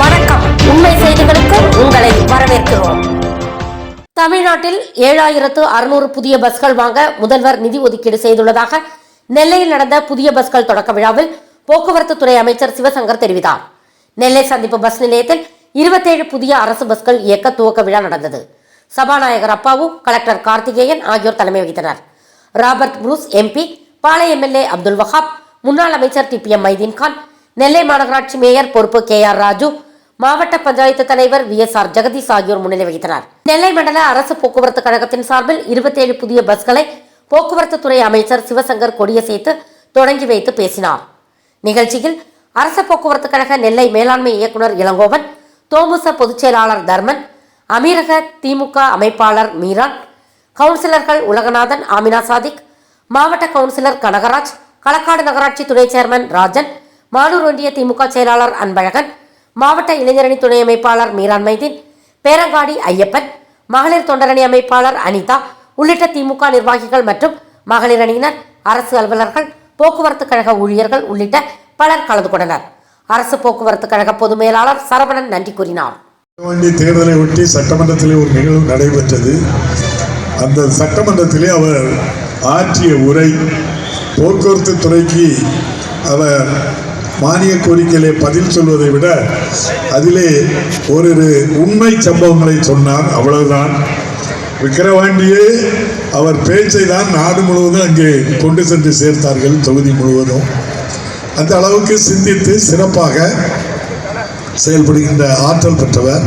வணக்கம். உண்மை செய்திகளுக்கு உங்களை வரவேற்கிறோம். தமிழ்நாட்டில் ஏழாயிரத்து அறுநூறு புதிய பஸ்கள் வாங்க முதல்வர் நிதி ஒதுக்கீடு செய்துள்ளதாக நெல்லையில் நடந்த புதிய பஸ்கள் தொடக்க விழாவில் போக்குவரத்து துறை அமைச்சர் சிவசங்கர் தெரிவித்தார். நெல்லை சந்திப்பு பஸ் நிலையத்தில் இருபத்தேழு புதிய அரசு பஸ்கள் இயக்க துவக்க விழா நடந்தது. சபாநாயகர் அப்பாவு கலெக்டர் கார்த்திகேயன் ஆகியோர் தலைமை வகித்தனர். Robert Bruce MP Palai MLA Abdul Wahab முன்னாள் அமைச்சர் T P M Maideenkhan Nellai மாநகராட்சி மேயர் பொறுப்பு கே ஆர் ராஜு மாவட்ட பஞ்சாயத்து தலைவர் வி எஸ் ஆர் ஜெகதீஷ் ஆகியோர் முன்னிலை வகித்தனர். நெல்லை மண்டல அரசு போக்குவரத்து கழகத்தின் சார்பில் இருபத்தேழு புதிய பஸ்களை போக்குவரத்து துறை அமைச்சர் சிவசங்கர் கொடியசைத்து தொடங்கி வைத்து பேசினார். நிகழ்ச்சியில் அரசு போக்குவரத்து கழக நெல்லை மேலாண்மை இயக்குனர் இளங்கோவன் தோமுச பொதுச் செயலாளர் தர்மன் அமீரக திமுக அமைப்பாளர் மீரான் கவுன்சிலர்கள் உலகநாதன் ஆமினா சாதிக் மாவட்ட கவுன்சிலர் கனகராஜ் களக்காடு நகராட்சி துணை சேர்மன் ராஜன் மாலூர் ஒன்றிய திமுக செயலாளர் அன்பழகன் மாவட்ட இளைஞரணி துணை அமைப்பாளர் மீரான் மைதீன் பேரங்காடி ஐயப்பன் மகளிர் தொண்டரணி அமைப்பாளர் அனிதா உள்ளிட்ட திமுக நிர்வாகிகள் மற்றும் மகளிர் அணியினர் அரசு அலுவலர்கள் போக்குவரத்து கழக ஊழியர்கள் உள்ளிட்ட பலர் கலந்து கொண்டனர். அரசு போக்குவரத்து கழக பொது மேலாளர் சரவணன் நன்றி கூறினார். தேர்தலை ஒட்டி சட்டமன்றத்திலே ஒரு நிகழ்வு நடைபெற்றது. அந்த சட்டமன்றத்திலே அவர் ஆற்றிய உரை போக்குவரத்து துறைக்கு அவர் மானிய கோரிக்கையிலே பதில் சொல்வதை விட அதிலே ஓரிரு உண்மை சம்பவங்களை சொன்னார். அவ்வளவுதான். விக்கிரவாண்டியே அவர் பேச்சை தான் நாடு முழுவதும் அங்கே கொண்டு சென்று சேர்த்தார்கள் தொகுதி முழுவதும். அந்த அளவுக்கு சிந்தித்து சிறப்பாக செயல்படுகின்ற ஆற்றல் பெற்றவர்.